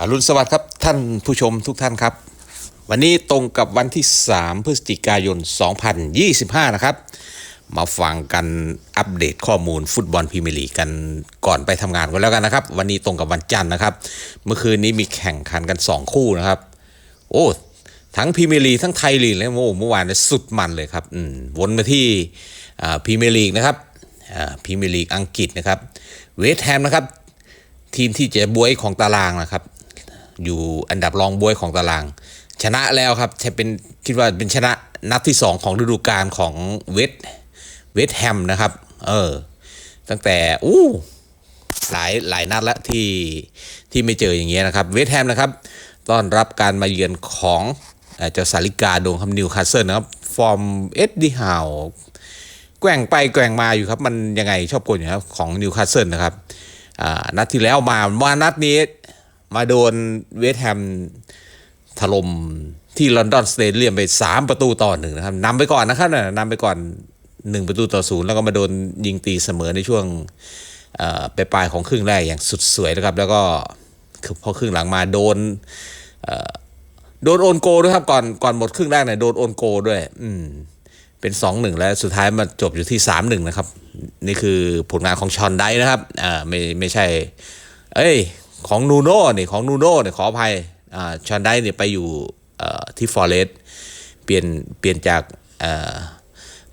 อรุณสวัสดิ์ครับท่านผู้ชมทุกท่านครับ วันนี้ตรงกับวันที่ 3 พฤศจิกายน 2025 นะครับ มาฟังกันอัปเดตข้อมูลฟุตบอลพรีเมียร์ลีกกันก่อนไปทำงานกันแล้วกันนะครับ วันนี้ตรงกับวันจันทร์นะครับ เมื่อคืนนี้มีแข่งขันกัน 2 คู่นะครับ โอ้ทั้งพรีเมียร์ลีกทั้งไทยลีกเลยโอ้เมื่อวานนี่ยสุดมันเลยครับวนมาที่พรีเมียร์ลีกนะครับพรีเมียร์ลีกอังกฤษนะครับเวสต์แฮมนะครับทีมที่จะบวยของตารางนะครับ อยู่อันดับรองบวยของตาราง ชนะแล้วครับใช่เป็นคิดว่าเป็นชนะนัดที่ 2 ของฤดูกาลของเวสเวสแฮมนะครับ เออ ตั้งแต่อู้หลายหลายนัดแล้วที่ที่ไม่เจออย่างเงี้ยนะครับเวสแฮมนะครับ ต้อนรับการมาเยือนของเจ้าสาริกาโดงคำนิวคาสเซิลนะครับ ฟอร์มเอ็ดดี้ฮาวแกว่งไปแกว่งมาอยู่ครับ มันยังไงชอบกลอยู่ครับของนิวคาสเซิลนะครับอ่านัดที่แล้วมามานัดนี้ มาโดนเวสแฮมถล่มที่ลอนดอนสเตเดียมไป 3 ประตูต่อหนึ่งนะครับนำไปก่อนนะครับนะนำไปก่อน 1 ประตูต่อศูนย์แล้วก็มาโดนยิงตีเสมอในช่วงเอ่อปลายของครึ่งแรกอย่างสุดสวยนะครับ แล้วก็คือพอครึ่งหลังมาโดนโดนโอนโกด้วยครับก่อนก่อนหมดครึ่งแรกเนี่ยโดนโอนโกด้วย อืมเป็น2-1แล้วสุดท้ายมาจบอยู่ที่3-1นะครับ นี่คือผลงานของชอนไดนะครับอ่าไม่ไม่ใช่ เอ้ย ของนูโน่นี่ของนูโน่เนี่ยขออภัยชอนได้เนี่ยไปอยู่ที่ฟอร์เรสเปลี่ยนเปลี่ยนจากอ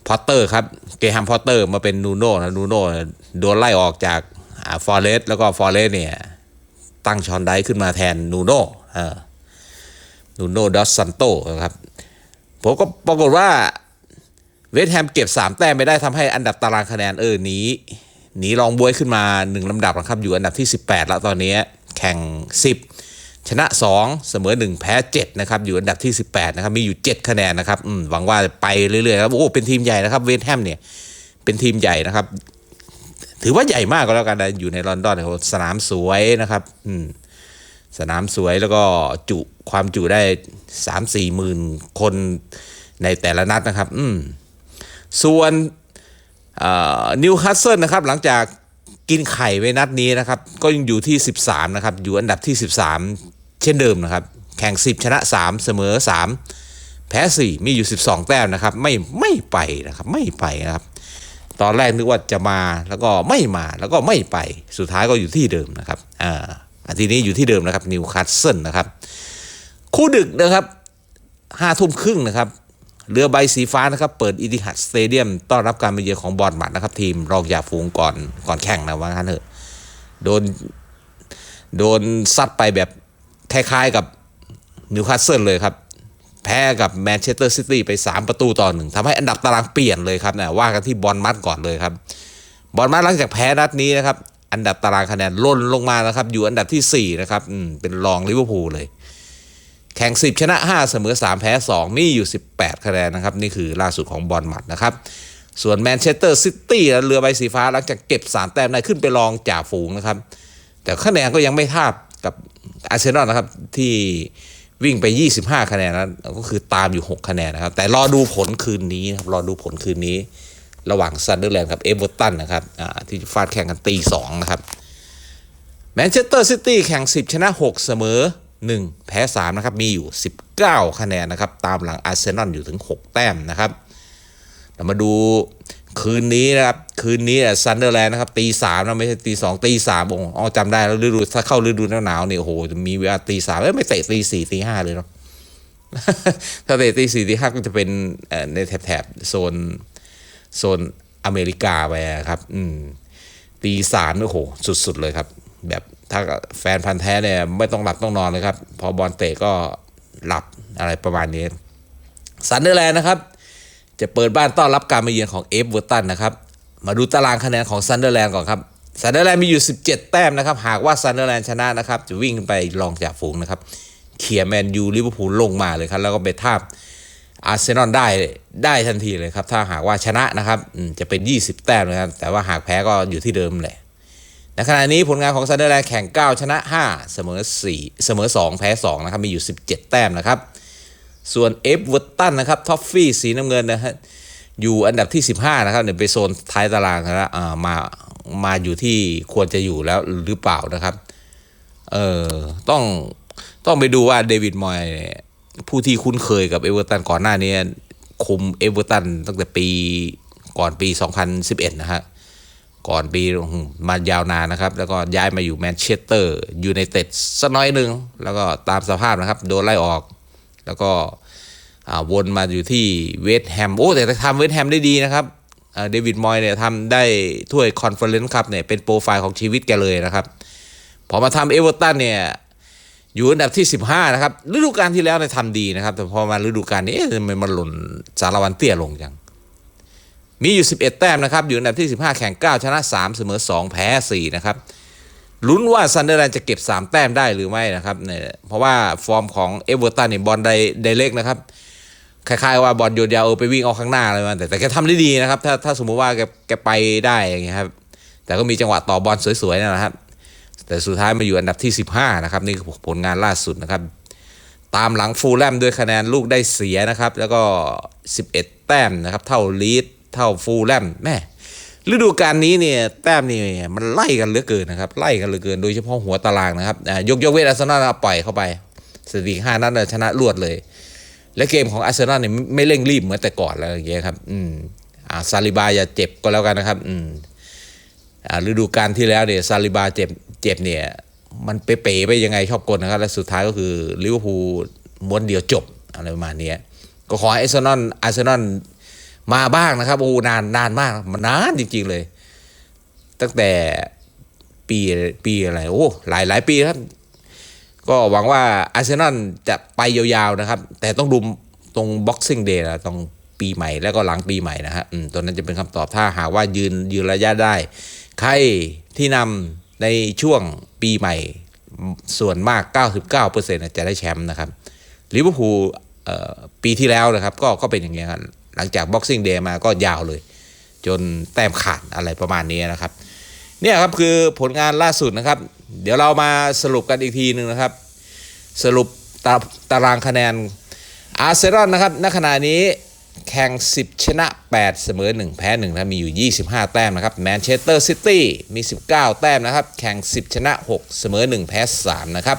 พอตเตอร์ครับเกฮัมพอตเตอร์มาเป็นนูโน่นะนูโน่โดนไล่ออกจากฟอร์เรสแล้วก็ฟอร์เรสเนี่ยตั้งชอนได้ขึ้นมาแทนนูโน่นูโน่ดอสซันโตครับผมก็ปรากฏว่าเวสต์แฮมเก็บ 3 แต้มไม่ได้ทำให้อันดับตารางคะแนนเออหนีหนีรองบวยขึ้นมา 1ลำดับนะครับ อยู่อันดับที่ 18 แล้วตอนนี้ แข่ง 10 ชนะ 2 เสมอ 1 แพ้ 7 นะครับ อยู่อันดับที่ 18 นะครับ มีอยู่ 7 คะแนนนะครับหวังว่าไปเรื่อยๆครับ โอ้ เป็นทีมใหญ่นะครับเวสต์แฮมเนี่ย เป็นทีมใหญ่นะครับ ถือว่าใหญ่มากก็แล้วกันนะ อยู่ในลอนดอนสนามสวยนะครับอืสนามสวยแล้วก็จุความจุได้สามสี่หมื่นคนในแต่ละนัดนะครับ อืมส่วนนิวคาสเซิลนะครับ หลังจาก กินไข่ไว้นัดนี้นะครับ ก็ยังอยู่ที่ 13 นะครับ อยู่อันดับที่ 13 เช่นเดิมนะครับ แข่ง 10 ชนะ 3 เสมอ 3 แพ้ 4 มีอยู่ 12 แต้มนะครับ ไม่ไม่ไปนะครับ ไม่ไปนะครับ ตอนแรกนึกว่าจะมาแล้วก็ไม่มาแล้วก็ไม่ไปสุดท้ายก็อยู่ที่เดิมนะครับอ่าทีนี้อยู่ที่เดิมนะครับนิวคาสเซิลนะครับ คู่ดึกนะครับห้าทุ่มครึ่งนะครับ เรือใบสีฟ้านะครับเปิดอิติฮัดสเตเดียมต้อนรับการมาเยือนของบอลมัดนะครับ ทีมรองจ่าฝูงก่อนก่อนแข่งนะว่างั้นเถอะโดนโดนซัดไปแบบคล้ายๆกับนิวคาสเซิลเลยครับ แพ้กับแมนเชสเตอร์ซิตี้ไป 3 ประตูต่อหนึ่งทำให้อันดับตารางเปลี่ยนเลยครับนะว่ากันที่บอลมัดก่อนเลยครับ บอลมัดหลังจากแพ้นัดนี้นะครับ อันดับตารางคะแนนล่นลงมานะครับ อยู่อันดับที่4นะครับอืมเป็นรองลิเวอร์พูลเลย แข่ง 10 ชนะ 5 เสมอ 3 แพ้ 2 มีอยู่ 18 คะแนนนะครับ นี่คือล่าสุดของบอลมัดนะครับ ส่วนแมนเชสเตอร์ซิตี้เรือใบสีฟ้าหลังจากเก็บ 3 แต้มได้ขึ้นไปรองจ่าฝูงนะครับ แต่คะแนนก็ยังไม่ทาบกับอาร์เซนอลนะครับที่วิ่งไป 25 คะแนนนั้นก็คือตามอยู่ 6 คะแนนนะครับ แต่รอดูผลคืนนี้นะครับรอดูผลคืนนี้ ระหว่างซันเดอร์แลนด์กับเอเวอร์ตันนะครับที่ฟาดแข่งกันตีสองนะครับแมนเชสเตอร์ซิตี้แข่ง 10 ชนะ 6 เสมอ 1 แพ้ 3 นะครับ มีอยู่ 19 คะแนนนะครับ ตามหลังอาร์เซนอลอยู่ถึง 6 แต้มนะครับ เรามาดูคืนนี้นะครับ คืนนี้ซันเดอร์แลนด์นะครับตีสามนะไม่ใช่ตีสองตีสามอ้โหอ๋อจำได้แล้วฤดูถ้าเข้าฤดูหนาวๆเนี่ยโอ้โหมีเวลาตีสามเอ้ไม่เตะตีสี่ตีห้าเลยเนาะถ้าเตะตีสี่ตีห้าก็จะเป็นเอ่อในแถบโซนโซนอเมริกาไปอะครับ อืมตีสามโอ้โห สุด ๆ เลยครับ แบบ ถ้าแฟนพันธ์แท้เนี่ยไม่ต้องหลับต้องนอนเลยครับ พอบอลเตะก็หลับอะไรประมาณนี้ซันเดอร์แลนด์นะครับ จะเปิดบ้านต้อนรับการมาเยือนของเอฟเวอร์ตันนะครับ มาดูตารางคะแนนของซันเดอร์แลนด์ก่อนครับซันเดอร์แลนด์มีอยู่ 17 แต้มนะครับ หากว่าซันเดอร์แลนด์ชนะนะครับ จะวิ่งไปรองจากฝูงนะครับเขี่ยแมนยูลิเวอร์พูลลงมาเลยครับ แล้วก็ไปทาบอาร์เซนอลได้ได้ทันทีเลยครับ ถ้าหากว่าชนะนะครับจะเป็น 20 แต้มนะครับแต่ว่าหากแพ้ก็อยู่ที่เดิมแหละ ขณะนี้ผลงานของซันเดอร์แลนด์แข่ง 9 ชนะ 5 เสมอ 4 เสมอ 2 แพ้ 2 นะครับ มีอยู่ 17 แต้มนะครับ ส่วนเอฟเวอร์ตันนะครับท็อฟฟี่สีน้ำเงินนะฮะอยู่อันดับที่ 15 นะครับเนี่ยไปโซนท้ายตารางแล้วอ่ามามาอยู่ที่ควรจะอยู่แล้วหรือเปล่านะครับเออต้องต้องไปดูว่าเดวิดมอยน์เนี่ยผู้ที่คุ้นเคยกับเอเวอร์ตันก่อนหน้านี้คุมเอเวอร์ตันตั้งแต่ปีก่อนปี 2011 นะฮะ ก่อนปีมายาวนานนะครับ แล้วก็ย้ายมาอยู่แมนเชสเตอร์ยูไนเต็ดสักน้อยหนึ่งแล้วก็ตามสภาพนะครับ โดนไล่ออก แล้วก็วนมาอยู่ที่เวสต์แฮมโอ้แต่ทำเวสต์แฮมได้ดีนะครับเดวิดมอยเนี่ยทำได้ถ้วยคอนเฟอเรนซ์ครับเนี่ยเป็นโปรไฟล์ของชีวิตแกเลยนะครับ พอมาทำเอเวอร์ตันเนี่ยอยู่อันดับที่ 15 นะครับฤดูกาลที่แล้วเนี่ยทำดีนะครับ แต่พอมาฤดูกาลนี้เอ๊ะทำไมมันหล่นสารวันเตี้ยลงจัง มีอยู่ 11 แต้มนะครับ อยู่อันดับที่ 15 แข่ง 9 ชนะ 3 เสมอ 2 แพ้ 4 นะครับลุ้นว่าซันเดอร์แลนด์จะเก็บ 3 แต้มได้หรือไม่นะครับเนี่ยเพราะว่าฟอร์มของเอเวอร์ตันเนี่ยบอลไดไดเล็กนะครับ คล้ายๆว่าบอลโยนยาวเออไปวิ่งเอาข้างหน้าอะไรมาแต่แต่แกทำได้ดีนะครับ ถ้าถ้าสมมุติว่าแกแกไปได้อย่างเงี้ยครับ แต่ก็มีจังหวะต่อบอลสวยๆนะครับ แต่สุดท้ายมาอยู่อันดับที่ 15 นะครับ นี่คือผลงานล่าสุดนะครับ ตามหลังฟูลแลมด้วยคะแนนลูกได้เสียนะครับ แล้วก็ 11 แต้มนะครับ เท่าลีด เท่าฟูลแลมแม่ฤดูกาลนี้เนี่ยแต้มนี่มันไล่กันเหลือเกินนะครับไล่กันเหลือเกินโดยเฉพาะหัวตารางนะครับยกยกเว้นอาร์เซนอลปล่อยเข้าไปสถิติห้านัดชนะรวดเลย และเกมของอาร์เซนอลเนี่ยไม่เร่งรีบเหมือนแต่ก่อนแล้วอย่างเงี้ยครับอืมอ่าซาลิบาอย่าเจ็บก็แล้วกันนะครับอืมอ่าฤดูกาลที่แล้วเนี่ยซาลิบาเจ็บเจ็บเนี่ยมันเป๋ๆไปยังไงชอบกลนะครับและสุดท้ายก็คือลิเวอร์พูลม้วนเดียวจบอะไรประมาณนี้ก็ขอให้อาร์เซนอลอาร์เซนอล มาบ้างนะครับโอ้นานนานมากมันานจริง ๆ เลย ตั้งแต่ปีปีอะไรโอ้หลายหลายปีครับ ก็หวังว่าอาร์เซนอลจะไปยาวๆนะครับ แต่ต้องดูตรง Boxing Day นะตรงปีใหม่แล้วก็หลังปีใหม่นะฮะอืมตัวนั้นจะเป็นคำตอบถ้าหากว่ายืนยืนระยะได้ ใครที่นำในช่วงปีใหม่ส่วนมาก 99%จะได้แชมป์นะครับลิเวอร์พูลปีที่แล้วนะครับ ก็ก็เป็นอย่างเงี้ยครับ หลังจาก Boxing Day มาก็ยาวเลย จนแต้มขาดอะไรประมาณนี้นะครับ เนี่ยครับคือผลงานล่าสุดนะครับ เดี๋ยวเรามาสรุปกันอีกทีหนึ่งนะครับ สรุปตาตารางคะแนนอาร์เซนอลนะครับณขณะนี้แข่ง 10 ชนะ 8 เสมอ 1 แพ้1นะมีอยู่ 25 แต้มนะครับแมนเชสเตอร์ซิตี้มี 19 แต้มนะครับ แข่ง 10 ชนะ 6 เสมอ 1 แพ้ 3 นะครับ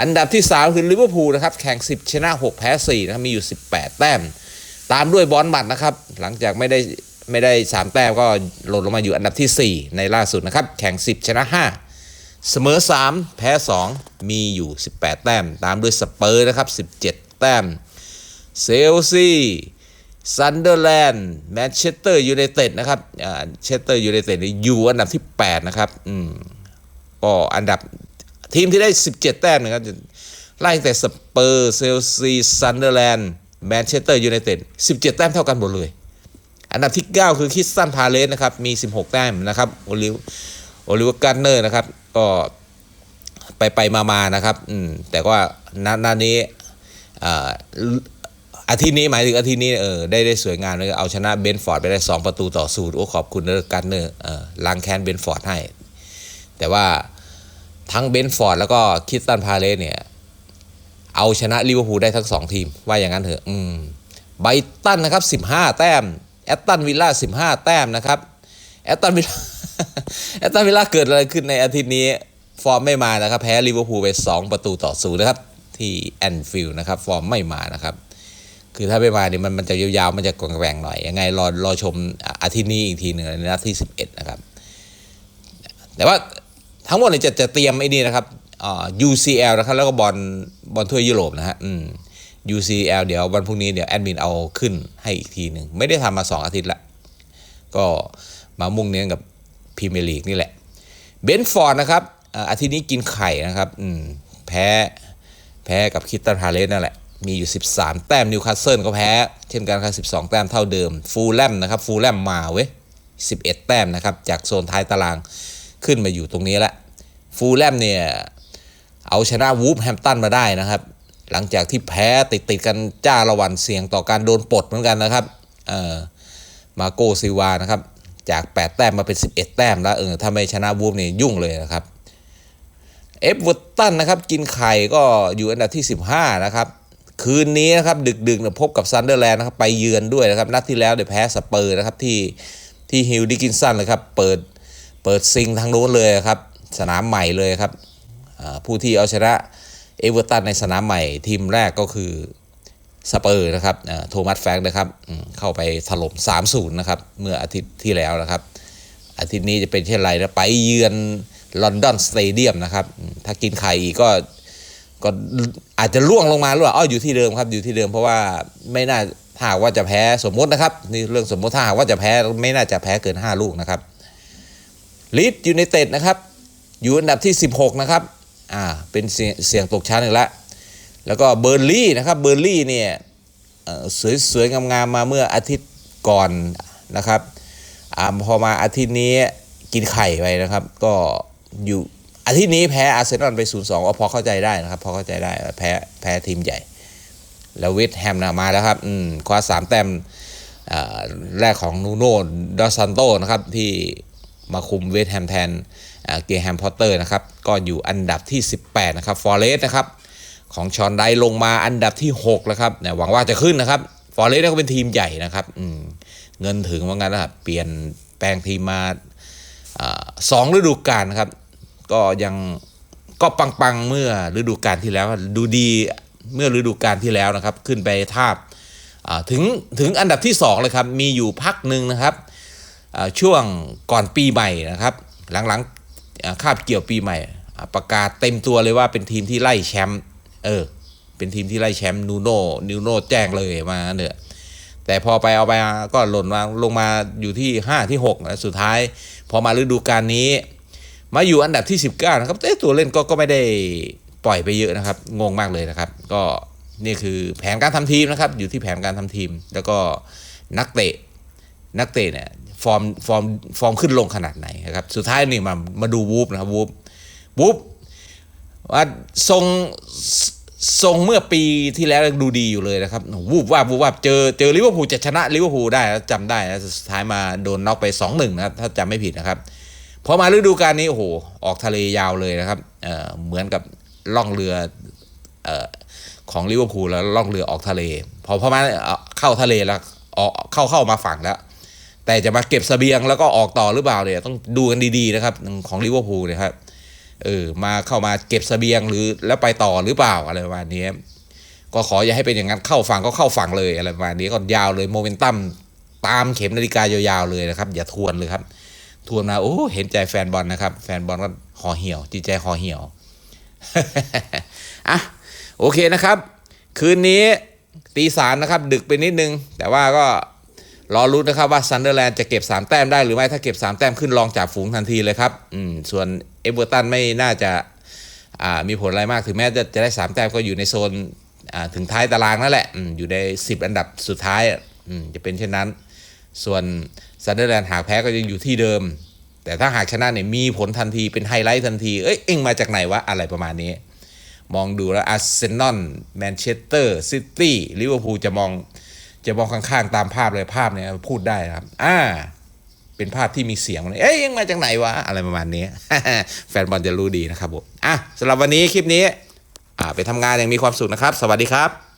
อันดับที่ 3 คือลิเวอร์พูลนะครับ แข่ง 10 ชนะ 6 แพ้ 4 นะครับ มีอยู่ 18 แต้ม ตามด้วยบอลมัดนะครับ หลังจากไม่ได้ไม่ได้ 3 แต้มก็หล่นลงมาอยู่อันดับที่ 4 ในล่าสุดนะครับ แข่ง 10 ชนะ 5 เสมอ 3 แพ้ 2 มีอยู่ 18 แต้ม ตามด้วยสเปอร์นะครับ 17 แต้ม เซลซีซันเดอร์แลนด์แมนเชสเตอร์ยูไนเต็ดนะครับอ่าเชสเตอร์ยูไนเต็ดอยู่อันดับที่ 8 นะครับอืมก็อันดับทีมที่ได้ 17 แต้มนะครับไล่แต่สเปอร์เซลซีซันเดอร์แลนด์ แมนเชสเตอร์ยูไนเต็ด17 แต้มเท่ากันหมดเลย อันดับที่ 9 คือคิสตันพาเลสนะครับ มี 16 แต้มนะครับ โอลิวโอลิวการเนอร์นะครับ ก็ไปไปมามานะครับ อืม แต่ว่านัดนัดนี้อ่าอาทิตย์นี้หมายถึงอาทิตย์นี้เออได้ได้สวยงามเลยเอาชนะเบนฟอร์ดไปได้ 2 ประตูต่อศูนย์โอ้ขอบคุณเนอร์การเนอร์เออล้างแค้นเบนฟอร์ดให้ แต่ว่าทั้งเบนฟอร์ดแล้วก็คิสตันพาเลสเนี่ย เอาชนะลิเวอร์พูลได้ทั้งสองทีม ว่าอย่างนั้นเถอะอืมไบตันนะครับ 15 แต้มแอตตันวิลล่า15 แต้มนะครับแอตตันวิลล่าแอตตันวิลล่าเกิดอะไรขึ้นในอาทิตย์นี้ ฟอร์มไม่มานะครับ แพ้ลิเวอร์พูลไป 2 ประตูต่อศูนย์นะครับ ที่แอนฟิลด์นะครับ ฟอร์มไม่มานะครับ คือถ้าไม่มาเนี่ยมันมันจะยาวๆ มันจะกแกว่งหน่อย ยังไงรอรอชมอาทิตย์นี้อีกทีหนึ่งในนัดที่ 11 นะครับ แต่ว่าทั้งหมดเนี่ยจะจะเตรียมไอ้นี่นะครับ UCL นะครับแล้วก็บอลบอลถ้วยยุโรปนะฮะอืม UCL เดี๋ยววันพรุ่งนี้เดี๋ยวแอดมินเอาขึ้นให้อีกทีหนึ่งไม่ได้ทำมา 2 อาทิตย์ละก็มามุ่งเน้นกับพรีเมียร์ลีกนี่แหละเบนฟอร์ดนะครับอาทิตย์นี้กินไข่นะครับอืมแพ้แพ้กับคิตตันพาเลสนั่นแหละมีอยู่ 13 แต้มนิวคาสเซิลก็แพ้ เช่นกันครับ12 แต้มเท่าเดิม ฟูลแลมนะครับ ฟูลแลมมาเว้ย11 แต้มนะครับ จากโซนท้ายตารางขึ้นมาอยู่ตรงนี้ละ ฟูลแลมเนี่ย เอาชนะวูฟแฮมตันมาได้นะครับ หลังจากที่แพ้ติดติดๆกันจ้าละวันเสี่ยงต่อการโดนปลดเหมือนกันนะครับเออมาโกซิวานะครับจาก 8 แต้มมาเป็น 11 แต้มแล้วเออถ้าไม่ชนะวูฟเนี่ยยุ่งเลยนะครับเอฟเวอร์ตันนะครับกินไข่ก็อยู่อันดับที่ 15 นะครับ คืนนี้นะครับดึกๆเนี่ยพบกับซันเดอร์แลนด์นะครับไปเยือนด้วยนะครับ นัดที่แล้วเดี๋ยวแพ้สเปอร์นะครับที่ที่ฮิลดิกินสันเลยครับ เปิดเปิดซิงทางโน้นเลยครับ สนามใหม่เลยครับ ผู้ที่เอาชนะเอเวอร์ตันในสนามใหม่ทีมแรกก็คือสเปอร์นะครับโทมัสแฟงนะครับเข้าไปถล่ม3-0นะครับเมื่ออาทิตย์ที่แล้วนะครับ อาทิตย์นี้จะเป็นเช่นไรนะไปเยือนลอนดอนสเตเดียมนะครับ ถ้ากินไข่อีกก็ก็อาจจะล่วงลงมาหรือเปล่าอ้ออยู่ที่เดิมครับอยู่ที่เดิมเพราะว่าไม่น่าถ้าหากว่าจะแพ้สมมตินะครับนี่เรื่องสมมติถ้าหากว่าจะแพ้ไม่น่าจะแพ้เกิน 5 ลูกนะครับลีดยูไนเต็ดนะครับ อยู่อันดับที่ 16 นะครับ อ่าเป็นเสี่ยงเสียงตกชั้นอีกแล้วแล้วก็เบอร์ลี่นะครับเบอร์ลี่เนี่ยสวยๆงามๆมาเมื่ออาทิตย์ก่อนนะครับอาพอมาอาทิตย์นี้กินไข่ไปนะครับ ก็อยู่อาทิตย์นี้แพ้อาร์เซนอลไป 0-2อ๋อพอเข้าใจได้นะครับพอเข้าใจได้แพ้แพ้ทีมใหญ่ แล้วเวสต์แฮมนะมาแล้วครับอืมคว้าสามแต้มแรกของนูโน่ดอซันโตนะครับที่มาคุมเวสแฮมแทน เกแฮมพอตเตอร์นะครับก็อยู่อันดับที่ 18 นะครับฟอเรสนะครับของชอนไดลงมาอันดับที่6แล้วครับหวังว่าจะขึ้นนะครับฟอร์เรสก็เป็นทีมใหญ่นะครับเงินถึงว่างั้นนะครับเปลี่ยนแปลงทีมมาอสองฤดูกาลนะครับ ก็ยังก็ปังๆเมื่อฤดูกาลที่แล้ว ดูดีเมื่อฤดูกาลที่แล้วนะครับ ขึ้นไปทาบถึงถึงอันดับที่ 2 เลยครับ มีอยู่พักหนึ่งนะครับช่วงก่อนปีใหม่นะครับ หลังๆ คาบเกี่ยวปีใหม่ ประกาศเต็มตัวเลยว่าเป็นทีมที่ไล่แชมป์เออ เป็นทีมที่ไล่แชมป์นูโน่นูโน่แจ้งเลยมาเนอะแต่พอไปเอาไปก็หล่นมาลงมาอยู่ที่ 5 ที่6แล้วสุดท้าย พอมาฤดูกาลนี้ มาอยู่อันดับที่ 19 นะครับแต่ตัวเล่นก็ก็ไม่ได้ปล่อยไปเยอะนะครับ งงมากเลยนะครับ ก็นี่คือแผนการทำทีมนะครับ อยู่ที่แผนการทำทีม แล้วก็นักเตะนักเตะเนี่ย ฟอร์มฟอร์มฟอร์มขึ้นลงขนาดไหนนะครับ สุดท้ายนี่มามาดูวูฟนะครับวูฟวูฟว่าทรงทรงเมื่อปีที่แล้วดูดีอยู่เลยนะครับวูบว่าวูบว่าเจอเจอลิเวอร์พูลจะชนะลิเวอร์พูลได้แล้วจำได้นะสุดท้ายมาโดนน็อกไป 2-1นะครับถ้าจำไม่ผิดนะครับพอมาฤดูกาลนี้โอ้โหออกทะเลยาวเลยนะครับเเหมือนกับล่องเรือเอของลิเวอร์พูลแล้วล่องเรือออกทะเล พอพอมาเอ่อเข้าทะเลแล้วออกเข้าเข้ามาฝั่งแล้ว แต่จะมาเก็บเสบียงแล้วก็ออกต่อหรือเปล่าเนี่ยต้องดูกันดีๆนะครับของลิเวอร์พูลนะครับเออมาเข้ามาเก็บเสบียงหรือแล้วไปต่อหรือเปล่าอะไรประมาณนี้ก็ขออย่าให้เป็นอย่างนั้นเข้าฝั่งก็เข้าฝั่งเลยอะไรประมาณนี้ก็ยาวเลยโมเมนตัมตามเข็มนาฬิกายาวๆเลยนะครับ อย่าทวนเลยครับ ทวนมาโอ้เห็นใจแฟนบอลนะครับ แฟนบอลก็ห่อเหี่ยวจิตใจห่อเหี่ยวอะโอเคนะครับ คืนนี้ตีสามนะครับ ดึกไปนิดนึง แต่ว่าก็ รอรุ้นะครับว่าซันเดอร์แลนด์จะเก็บ 3 แต้มได้หรือไม่ถ้าเก็บ 3 แต้มขึ้นรองจากฝูงทันทีเลยครับอืมส่วนเอเวอร์ตันไม่น่าจะอ่ามีผลอะไรมากถึงแม้จะจะได้ 3 แต้มก็อยู่ในโซนอ่าถึงท้ายตารางนั่นแหละอืมอยู่ใน 10 อันดับสุดท้ายอืมจะเป็นเช่นนั้น ส่วนซันเดอร์แลนด์หากแพ้ก็ยังอยู่ที่เดิม แต่ถ้าหากชนะเนี่ยมีผลทันทีเป็นไฮไลท์ทันที เอ้ยเอ็งมาจากไหนวะ อะไรประมาณนี้ มองดูแล้วอาร์เซนอลแมนเชสเตอร์ซิตี้ลิเวอร์พูลจะมอง จะมองข้างๆตามภาพเลยภาพเนี่ยพูดได้ครับ อ่า เป็นภาพที่มีเสียงเลยเอ้ยยังมาจากไหนวะ อะไรประมาณนี้ แฟนบอลจะรู้ดีนะครับผมอะสำหรับวันนี้คลิปนี้ อ่าไปทำงานอย่างมีความสุขนะครับ สวัสดีครับ